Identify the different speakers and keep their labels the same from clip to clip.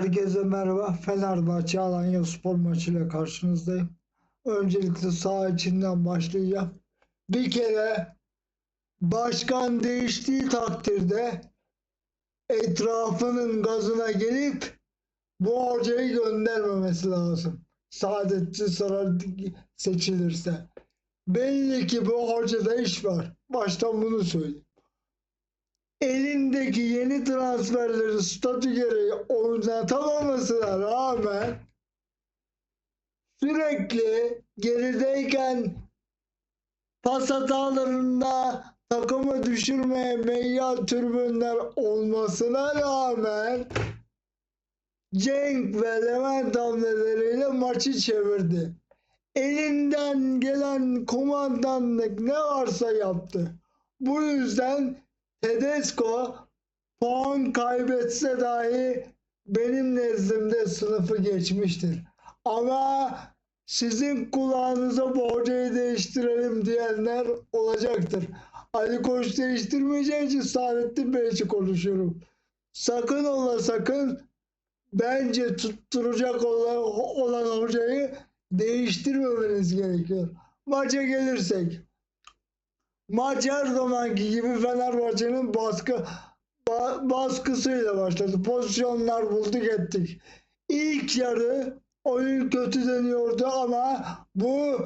Speaker 1: Herkese merhaba. Fenerbahçe Alanya spor maçıyla karşınızdayım. Öncelikle saha içinden başlayacağım. Bir kere başkan değiştiği takdirde etrafının gazına gelip bu hocayı göndermemesi lazım. Saadetçi Sarar seçilirse. Belli ki bu hocada iş var. Baştan bunu söyleyeyim elindeki yeni transferleri statü gereği oynatamamasına rağmen sürekli gerideyken pas hatalarında takımı düşürmeye meyyal türbünler olmasına rağmen Cenk ve Levent hamleleriyle maçı çevirdi. Elinden gelen kumandanlık ne varsa yaptı. Bu yüzden Tedesco puan kaybetse dahi benim nezdimde sınıfı geçmiştir. Ama sizin kulağınıza bu hocayı değiştirelim diyenler olacaktır. Ali Koç değiştirmeyeceği için Saadettin Bey konuşuyorum. Sakın ola sakın bence tutturacak olan, olan hocayı değiştirmemeniz gerekiyor. Maça gelirsek Maç her zamanki gibi Fenerbahçe'nin baskı ba, baskısıyla başladı. Pozisyonlar bulduk ettik. İlk yarı oyun kötü deniyordu ama bu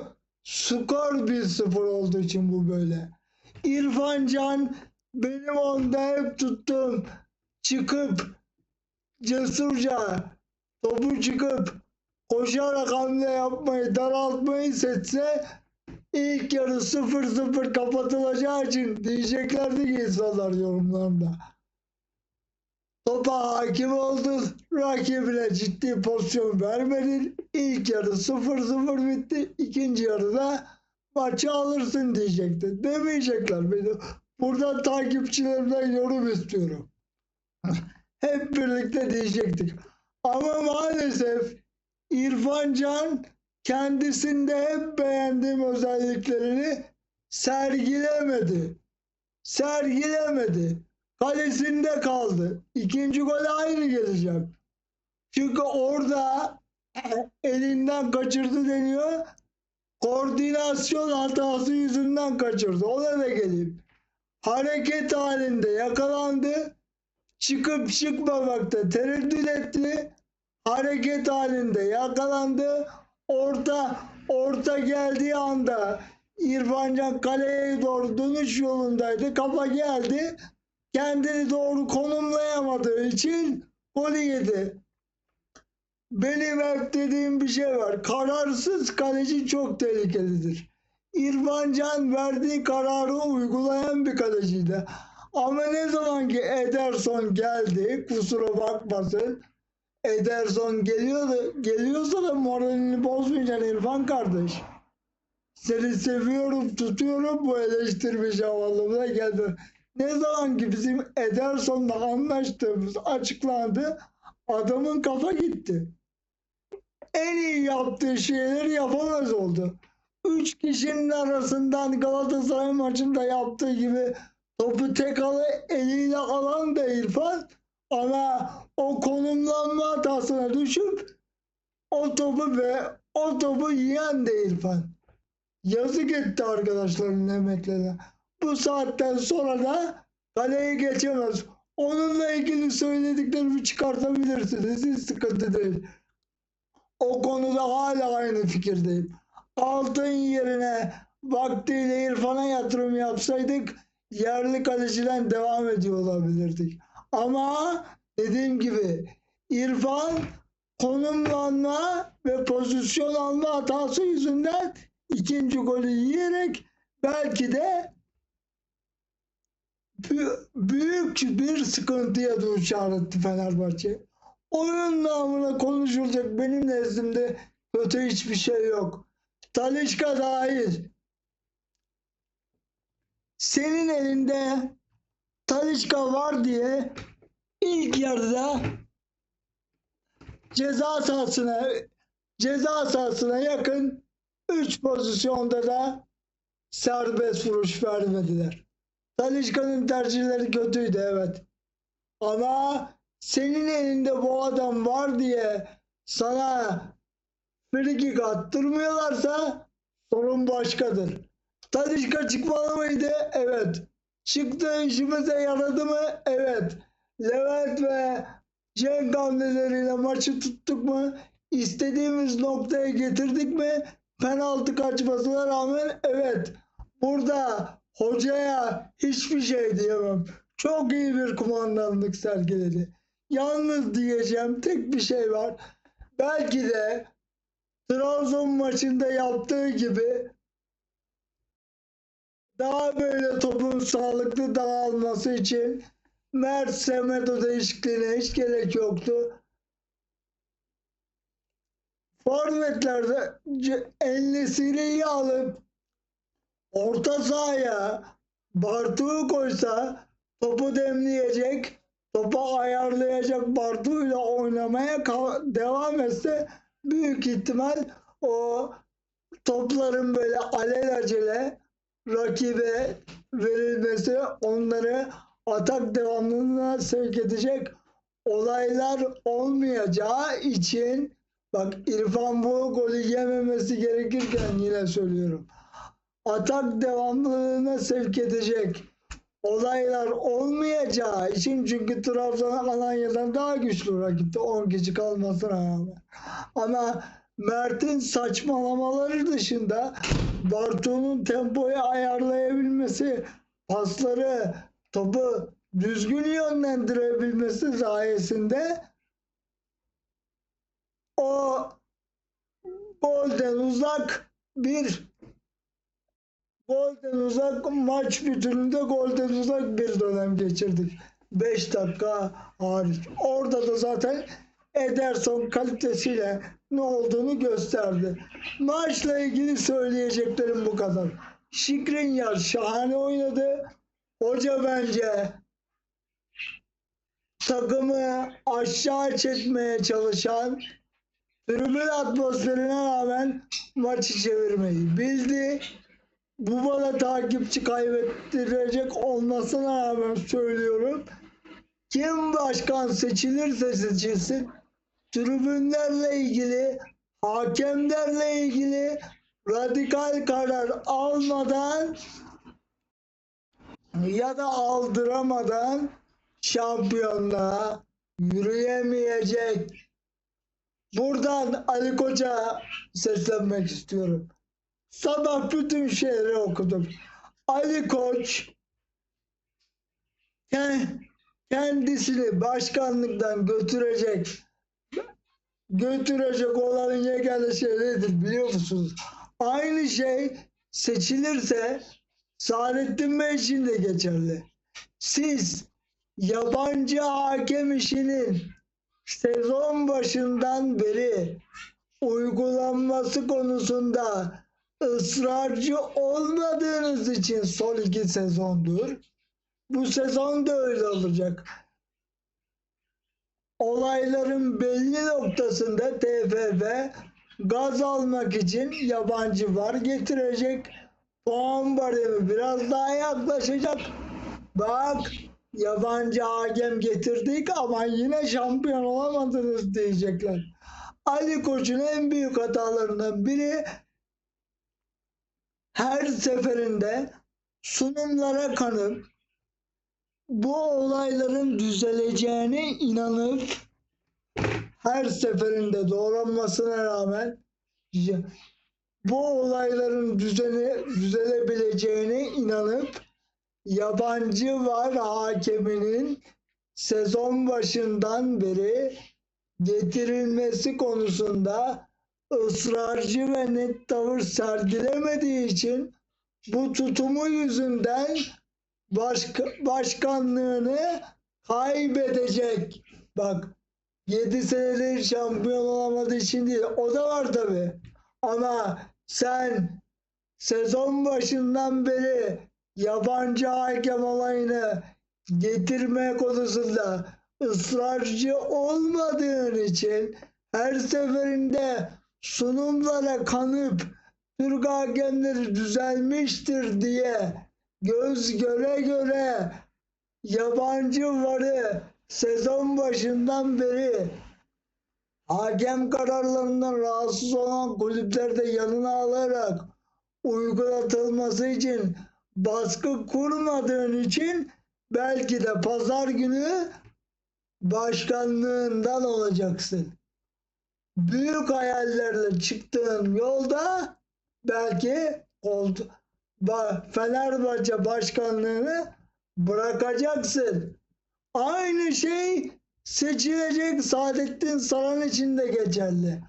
Speaker 1: skor 1-0 olduğu için bu böyle. İrfan Can benim onda hep tuttuğum çıkıp cesurca topu çıkıp koşarak hamle yapmayı daraltmayı seçse İlk yarı 0-0 kapatılacağı için diyeceklerdi ki insanlar yorumlarında. Topa hakim oldu. Rakibine ciddi pozisyon vermedin. İlk yarı 0-0 bitti. İkinci yarıda maçı alırsın diyecekti. Demeyecekler beni. Buradan takipçilerimden yorum istiyorum. Hep birlikte diyecektik. Ama maalesef İrfan Can kendisinde hep beğendiğim özelliklerini sergilemedi. Sergilemedi. Kalesinde kaldı. İkinci gole aynı geleceğim. Çünkü orada elinden kaçırdı deniyor. Koordinasyon hatası yüzünden kaçırdı. Ona da geleyim. Hareket halinde yakalandı. Çıkıp çıkmamakta tereddüt etti. Hareket halinde yakalandı orta orta geldiği anda İrfancan kaleye doğru dönüş yolundaydı. Kafa geldi. Kendini doğru konumlayamadığı için golü yedi. Benim hep dediğim bir şey var. Kararsız kaleci çok tehlikelidir. İrfan Can verdiği kararı uygulayan bir kaleciydi. Ama ne zaman ki Ederson geldi, kusura bakmasın, Ederson geliyordu. Geliyorsa da moralini bozmayacaksın İrfan kardeş. Seni seviyorum, tutuyorum bu eleştirmiş havalımda geldi. Ne zaman ki bizim Ederson'la anlaştığımız açıklandı, adamın kafa gitti. En iyi yaptığı şeyleri yapamaz oldu. Üç kişinin arasından Galatasaray maçında yaptığı gibi topu tek alı eliyle alan da İrfan ama o konumlanma hatasına düşüp o topu ve o topu yiyen de İrfan. Yazık etti arkadaşların emeklerine. Bu saatten sonra da kaleye geçemez. Onunla ilgili söylediklerimi çıkartabilirsiniz. Hiç sıkıntı değil. O konuda hala aynı fikirdeyim. Altın yerine vaktiyle İrfan'a yatırım yapsaydık yerli kaleciden devam ediyor olabilirdik. Ama dediğim gibi İrfan konumlanma ve pozisyon alma hatası yüzünden ikinci golü yiyerek belki de büyük bir sıkıntıya düşer etti Fenerbahçe. Oyun namına konuşulacak benim nezdimde kötü hiçbir şey yok. Talişka dahil. Senin elinde Talişka var diye ilk yarıda ceza sahasına ceza sahasına yakın 3 pozisyonda da serbest vuruş vermediler. Talişka'nın tercihleri kötüydü evet. Ama senin elinde bu adam var diye sana frikik attırmıyorlarsa sorun başkadır. Tadişka çıkmalı mıydı? Evet. Çıktı işimize yaradı mı? Evet. Levent ve Cenk hamleleriyle maçı tuttuk mu? İstediğimiz noktaya getirdik mi? Penaltı kaçmasına rağmen evet. Burada hocaya hiçbir şey diyemem. Çok iyi bir kumandanlık sergiledi. Yalnız diyeceğim tek bir şey var. Belki de Trabzon maçında yaptığı gibi daha böyle topun sağlıklı dağılması için Mert Semedo değişikliğine hiç gerek yoktu. Forvetlerde Ennesi'yi alıp orta sahaya Bartu'yu koysa topu demleyecek, topu ayarlayacak Bartu'yla oynamaya devam etse büyük ihtimal o topların böyle alelacele rakibe verilmesi onları atak devamlılığına sevk edecek olaylar olmayacağı için bak İrfan bu golü yememesi gerekirken yine söylüyorum. Atak devamlılığına sevk edecek olaylar olmayacağı için çünkü Trabzon Alanya'dan daha güçlü rakipti 10 kişi kalmasına rağmen. Ama Mert'in saçmalamaları dışında Bartu'nun tempoyu ayarlayabilmesi, pasları, topu düzgün yönlendirebilmesi sayesinde o golden uzak bir golden uzak maç bütününde golden uzak bir dönem geçirdik. 5 dakika hariç. Orada da zaten Ederson kalitesiyle ne olduğunu gösterdi. Maçla ilgili söyleyeceklerim bu kadar. Şikrinyar şahane oynadı. Hoca bence takımı aşağı çekmeye çalışan tribün atmosferine rağmen maçı çevirmeyi bildi. Bu bana takipçi kaybettirecek olmasına rağmen söylüyorum. Kim başkan seçilirse seçilsin tribünlerle ilgili, hakemlerle ilgili radikal karar almadan ya da aldıramadan şampiyonluğa yürüyemeyecek. Buradan Ali Koç'a seslenmek istiyorum. Sabah bütün şehri okudum. Ali Koç kendisini başkanlıktan götürecek götürecek olan yegane şey nedir biliyor musunuz? Aynı şey seçilirse Saadettin Bey için de geçerli. Siz yabancı hakem işinin sezon başından beri uygulanması konusunda ısrarcı olmadığınız için son iki sezondur. Bu sezon da öyle olacak olayların belli noktasında TFF gaz almak için yabancı var getirecek. Puan baremi biraz daha yaklaşacak. Bak yabancı hakem getirdik ama yine şampiyon olamadınız diyecekler. Ali Koç'un en büyük hatalarından biri her seferinde sunumlara kanıp bu olayların düzeleceğine inanıp her seferinde doğranmasına rağmen bu olayların düzene, düzelebileceğine inanıp yabancı var hakeminin sezon başından beri getirilmesi konusunda ısrarcı ve net tavır sergilemediği için bu tutumu yüzünden başka, başkanlığını kaybedecek. Bak 7 senedir şampiyon olamadığı için değil. O da var tabi. Ama sen sezon başından beri yabancı hakem olayını getirme konusunda ısrarcı olmadığın için her seferinde sunumlara kanıp Türk hakemleri düzelmiştir diye göz göre göre yabancı varı sezon başından beri hakem kararlarından rahatsız olan kulüplerde yanına alarak uygulatılması için baskı kurmadığın için belki de pazar günü başkanlığından olacaksın. Büyük hayallerle çıktığın yolda belki oldu. Ba- Fenerbahçe başkanlığını bırakacaksın. Aynı şey seçilecek Saadettin Saran için de geçerli.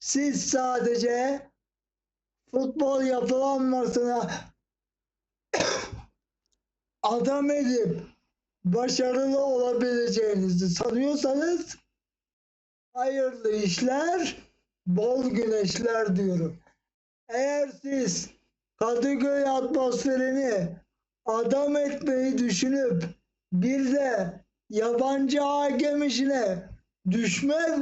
Speaker 1: Siz sadece futbol yapılanmasına adam edip başarılı olabileceğinizi sanıyorsanız hayırlı işler, bol güneşler diyorum. Eğer siz Kadıköy atmosferini adam etmeyi düşünüp bir de yabancı hakem işine düşmez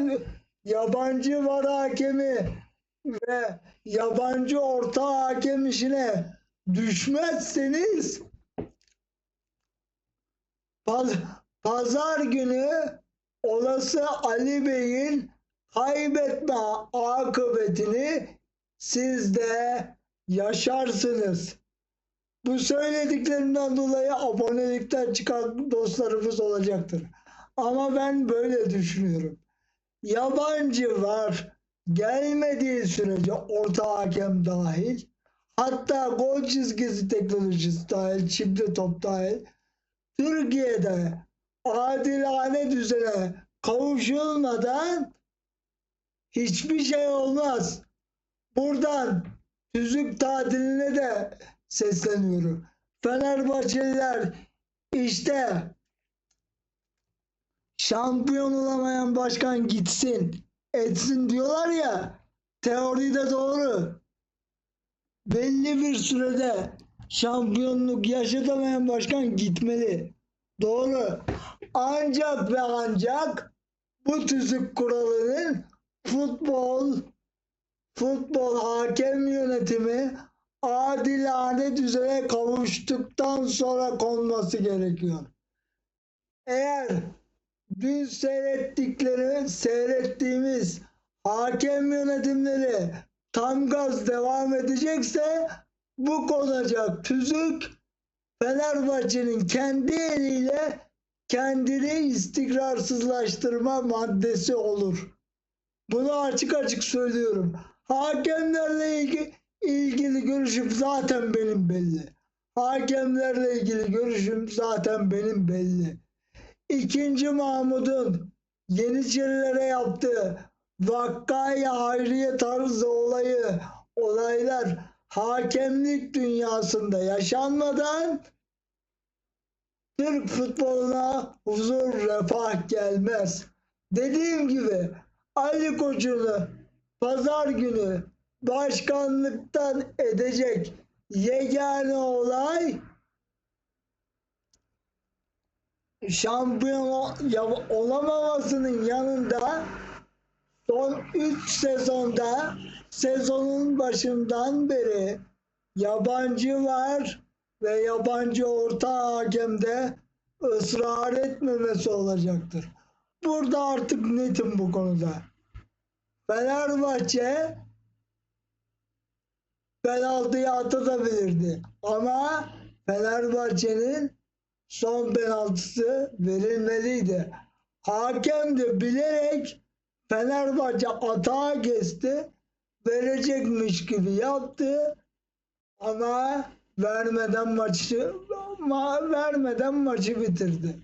Speaker 1: yabancı var hakemi ve yabancı orta hakem işine düşmezseniz paz- pazar günü olası Ali Bey'in kaybetme akıbetini siz de yaşarsınız. Bu söylediklerimden dolayı abonelikten çıkan dostlarımız olacaktır. Ama ben böyle düşünüyorum. Yabancı var gelmediği sürece orta hakem dahil hatta gol çizgisi teknolojisi dahil, çipli top dahil Türkiye'de adilane düzene kavuşulmadan hiçbir şey olmaz. Buradan tüzük tatiline de sesleniyorum. Fenerbahçeliler işte şampiyon olamayan başkan gitsin etsin diyorlar ya teoride doğru. Belli bir sürede şampiyonluk yaşatamayan başkan gitmeli. Doğru. Ancak ve ancak bu tüzük kuralının futbol futbol hakem yönetimi adilane düzeye kavuştuktan sonra konması gerekiyor. Eğer dün seyrettikleri, seyrettiğimiz hakem yönetimleri tam gaz devam edecekse bu konacak tüzük Fenerbahçe'nin kendi eliyle kendini istikrarsızlaştırma maddesi olur. Bunu açık açık söylüyorum. Hakemlerle ilgili, ilgili görüşüm zaten benim belli. Hakemlerle ilgili görüşüm zaten benim belli. İkinci Mahmud'un Yeniçerilere yaptığı Vakkaya Hayriye tarzı olayı, olaylar hakemlik dünyasında yaşanmadan Türk futboluna huzur, refah gelmez. Dediğim gibi Ali Koç'unu pazar günü başkanlıktan edecek yegane olay şampiyon olamamasının yanında son 3 sezonda sezonun başından beri yabancı var ve yabancı orta hakemde ısrar etmemesi olacaktır. Burada artık netim bu konuda. Fenerbahçe penaltıyı atabilirdi. Ama Fenerbahçe'nin son penaltısı verilmeliydi. Hakem de bilerek Fenerbahçe atağa geçti. Verecekmiş gibi yaptı. Ama vermeden maçı ama vermeden maçı bitirdi.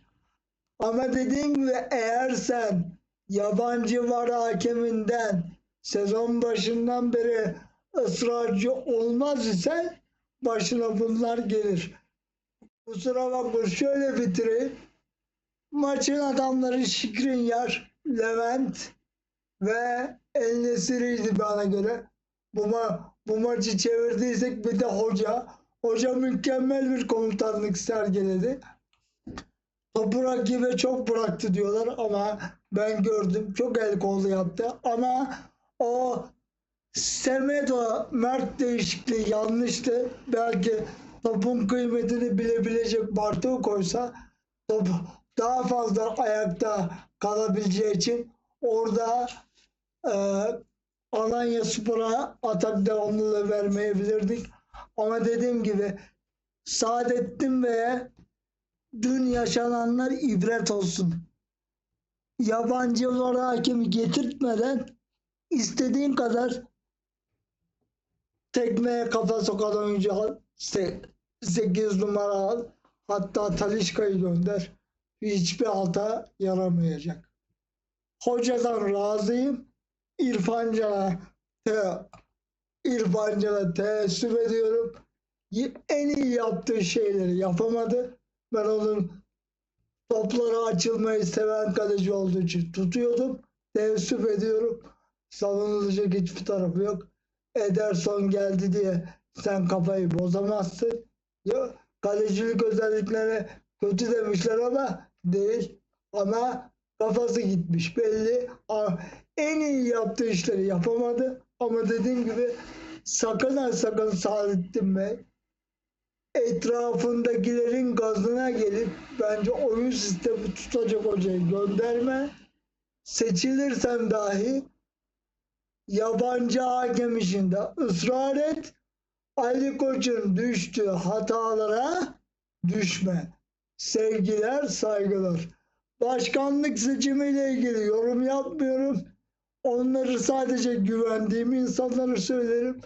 Speaker 1: Ama dediğim gibi eğer sen yabancı var hakeminden sezon başından beri ısrarcı olmaz isen başına bunlar gelir. Kusura bakma şöyle bitireyim. Maçın adamları Şikrinyar, Levent ve El Nesiri'ydi bana göre. Bu, ma- bu maçı çevirdiysek bir de hoca. Hoca mükemmel bir komutanlık sergiledi. Topu rakibe çok bıraktı diyorlar ama ben gördüm çok el kolu yaptı ama o Semedo Mert değişikliği yanlıştı. Belki topun kıymetini bilebilecek Bartu koysa top, daha fazla ayakta kalabileceği için orada e, Alanya Spor'a atak devamlılığı vermeyebilirdik. Ama dediğim gibi Saadettin Bey'e dün yaşananlar ibret olsun. Yabancılara hakemi getirtmeden istediğin kadar tekmeye kafa sokan oyuncu al. 8 numara al. Hatta Talişka'yı gönder. Hiçbir hata yaramayacak. Hocadan razıyım. İrfan Can'a te, İrfan Can'a teessüp ediyorum. En iyi yaptığı şeyleri yapamadı. Ben onun toplara açılmayı seven kaleci olduğu için tutuyordum. Teessüp ediyorum. Savunulacak hiçbir tarafı yok. Ederson geldi diye sen kafayı bozamazsın. Ya, kalecilik özellikleri kötü demişler ama değil. Ama kafası gitmiş belli. En iyi yaptığı işleri yapamadı. Ama dediğim gibi sakın ha sakın Saadettin Bey etrafındakilerin gazına gelip bence oyun sistemi tutacak hocayı gönderme. Seçilirsen dahi yabancı hakem işinde ısrar et. Ali Koç'un düştüğü hatalara düşme. Sevgiler, saygılar. Başkanlık seçimiyle ilgili yorum yapmıyorum. Onları sadece güvendiğim insanları söylerim.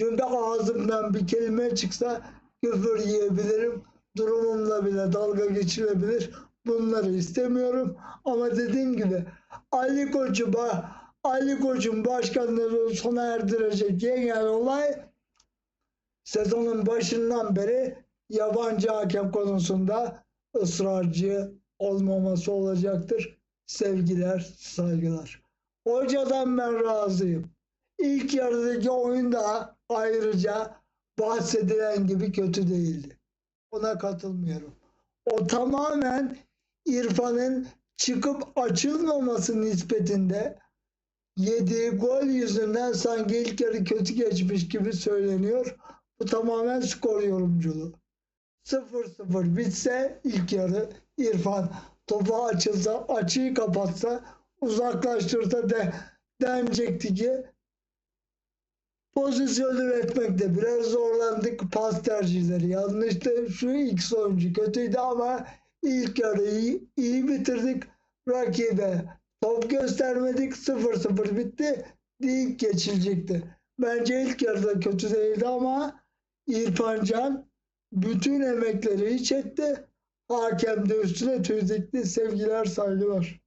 Speaker 1: Çünkü ağzımdan bir kelime çıksa küfür yiyebilirim. Durumumla bile dalga geçilebilir. Bunları istemiyorum. Ama dediğim gibi Ali Koç'u Ali Koç'un başkanlığı sona erdirecek yegane olay sezonun başından beri yabancı hakem konusunda ısrarcı olmaması olacaktır. Sevgiler, saygılar. Hocadan ben razıyım. İlk yarıdaki oyunda ayrıca bahsedilen gibi kötü değildi. Ona katılmıyorum. O tamamen İrfan'ın çıkıp açılmaması nispetinde yediği gol yüzünden sanki ilk yarı kötü geçmiş gibi söyleniyor. Bu tamamen skor yorumculuğu. 0-0 bitse ilk yarı İrfan topu açılsa, açıyı kapatsa, uzaklaştırsa de denecekti ki pozisyon üretmekte biraz zorlandık. Pas tercihleri yanlıştı. Şu X oyuncu kötüydü ama ilk yarıyı iyi bitirdik. Rakibe top göstermedik. 0-0 bitti. Deyip geçilecekti. Bence ilk yarıda kötü değildi ama İrfan Can bütün emekleri hiç etti. Hakem de üstüne tüy dikti. Sevgiler, saygılar.